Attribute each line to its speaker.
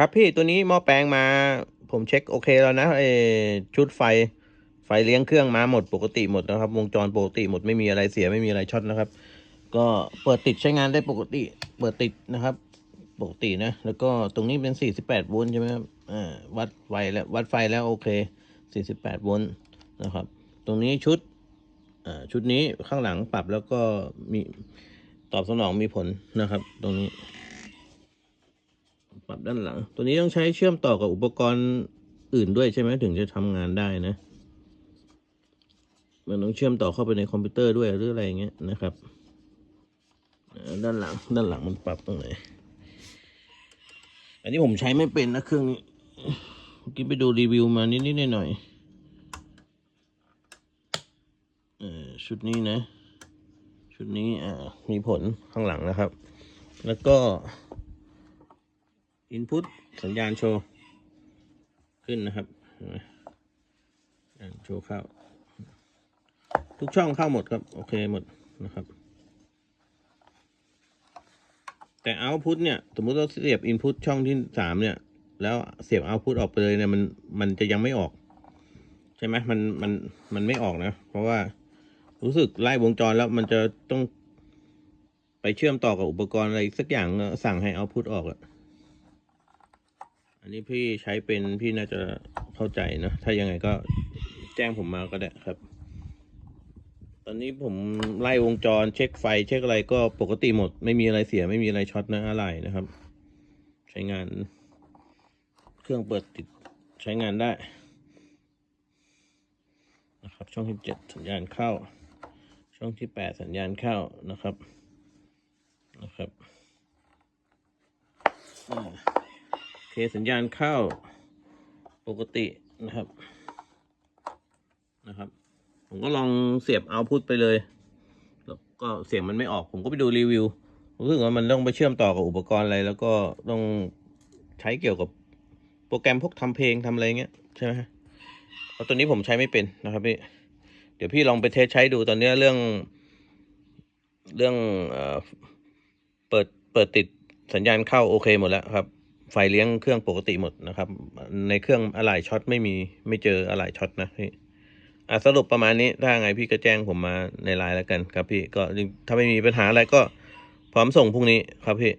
Speaker 1: ครับพี่ตัวนี้หม้อแปลงมา ผมเช็คโอเคแล้วนะเออชุดไฟไฟเลี้ยงเครื่องมาหมดปกติหมดนะครับ วงจรปกติหมดไม่มีอะไรเสียไม่มีอะไรช็อตนะครับ ก็เปิดติดใช้งานได้ปกติ เปิดติดนะครับ ปกตินะ แล้วก็ตรงนี้เป็น 48โวลต์ใช่ไหมครับอ่าวัดไฟแล้ววัดไฟแล้วโอเค 48โวลต์นะครับ ตรงนี้ชุดอ่าชุดนี้ข้างหลังปรับแล้วก็มีตอบสนองมีผลนะครับ ตรงนี้ ปรับด้านหลัง ตัวนี้ต้องใช้เชื่อมต่อกับอุปกรณ์อื่นด้วยใช่ไหมถึงจะทำงานได้นะ มันต้องเชื่อมต่อเข้าไปในคอมพิวเตอร์ด้วยหรืออะไรอย่างเงี้ยนะครับ ด้านหลังด้านหลังมันปรับตรงไหน อันนี้ผมใช้ไม่เป็นนะเครื่องนี้เมื่อกี้ไปดูรีวิวมานิดๆหน่อยๆเออชุดนี้นะ ชุดนี้อ่ามีผลข้างหลังนะครับ แล้วก็ input สัญญาณโชว์ ขึ้นนะครับโชว์เข้า ทุกช่องเข้าหมดครับ โอเคหมดนะครับ แต่ output เนี่ย สมมุติเราเสียบ input ช่องที่สามเนี่ย แล้วเสียบ output ออกไปเลยเนี่ยมันมันจะยังไม่ออก ใช่ไหมมันมันมันไม่ออกนะ เพราะว่ารู้สึกไล่วงจรแล้วมันจะต้องไปเชื่อมต่อกับอุปกรณ์อะไรสักอย่างสั่งให้ output ออกอะ นนี้พี่ใช้เป็นพี่น่าจะเข้าใจนะถ้ายังไงก็แจ้งผมมาก็ได้ครับ ตอนนี้ผมไล่วงจรเช็คไฟ เช็คอะไรก็ปกติหมด ไม่มีอะไรเสียไม่มีอะไรช็อตนะอะไรนะครับ ใช้งาน เครื่องเปิดติดใช้งานได้นะครับ ช่องที่เจ็ดสัญญาณเข้า ช่องที่แปดสัญญาณเข้านะครับนะครับอ่าโอเค สัญญาณเข้าปกตินะครับ นะครับ ผมก็ลองเสียบเอาพุทไปเลย แล้วก็เสียงมันไม่ออก ผมก็ไปดูรีวิวรู้สึกว่ามันต้องไปเชื่อมต่อกับอุปกรณ์อะไร แล้วก็ต้องใช้เกี่ยวกับโปรแกรมพวกทำเพลงทำอะไรเงี้ยใช่ไหมเพราะตัวนี้ผมใช้ไม่เป็นนะครับพี่ เดี๋ยวพี่ลองไปเทสใช้ดูตอนนี้เรื่อง เรื่องเอเปิดเปิดติดสัญญาณเข้าโอเคหมดแล้วครับ ไฟเลี้ยงเครื่องปกติหมดนะครับ ในเครื่องอะไหล่ช็อตไม่มีไม่เจออะไหล่ช็อตนะพี่อะสรุปประมาณนี้ถ้าไงพี่ก็แจ้งผมมาในไลน์แล้วกันครับพี่ก็ถ้าไม่มีปัญหาอะไรก็พร้อมส่งพรุ่งนี้ครับพี่